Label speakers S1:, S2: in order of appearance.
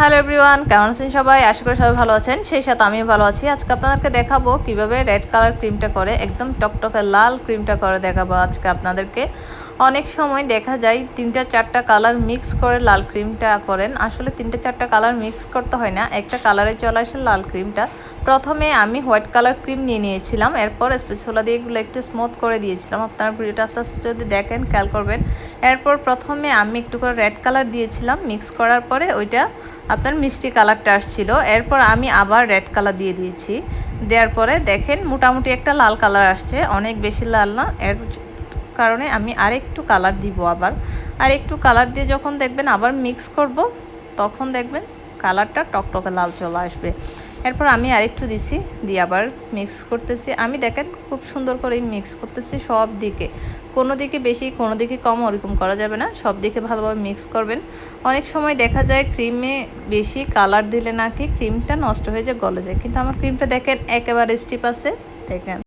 S1: Hello everyone কেমন আছেন সবাই? আশা করি সবাই ভালো আছেন। সেই সাথে আমিও ভালো আছি। আজকে আপনাদেরকে দেখাবো কীভাবে রেড কালার ক্রিমটা করে, একদম টকটকে লাল ক্রিমটা করে দেখাবো আজকে আপনাদেরকে। অনেক সময় দেখা যায় তিনটা, চারটা কালার মিক্স করে লাল ক্রিমটা করেন। আসলে তিনটা, চারটা কালার মিক্স করতে হয় না, একটা কালারে চলে আসে লাল ক্রিমটা প্রথমে আমি হোয়াইট কালার ক্রিম নিয়ে নিয়েছিলাম, এরপর স্পেশালা দিয়ে এগুলো একটু স্মুথ করে দিয়েছিলাম। আপনার ভিডিওটা আস্তে আস্তে যদি দেখেন, খেয়াল করবেন। এরপর প্রথমে আমি একটু করে রেড কালার দিয়েছিলাম মিক্স করার পরে ওইটা আপনার মিষ্টি কালারটা আসছিল। এরপর আমি আবার রেড কালার দিয়ে দিয়েছি। দেওয়ার পরে দেখেন মোটামুটি একটা লাল কালার আসছে, অনেক বেশি লাল না, এর কারণে আমি আরেকটু কালার দিব আবার। আর একটু কালার দিয়ে যখন দেখবেন আবার মিক্স করব, তখন দেখবেন কালারটা টকটকে লাল চলে আসবে। এরপর আমি আরেকটু দিছি, দিয়ে আবার মিক্স করতেছি। আমি দেখেন খুব সুন্দর করে মিক্স করতেছি সব দিকে। কোনো দিকে বেশি, কোনো দিকে কম ওরকম করা যাবে না। সব দিকে ভালোভাবে মিক্স করবেন। অনেক সময় দেখা যায় ক্রিমে বেশি কালার দিলে নাকি ক্রিমটা নষ্ট হয়ে যায়, গলে যায়। কিন্তু আমার ক্রিমটা দেখেন একেবারে স্টিপ আছে। দেখেন।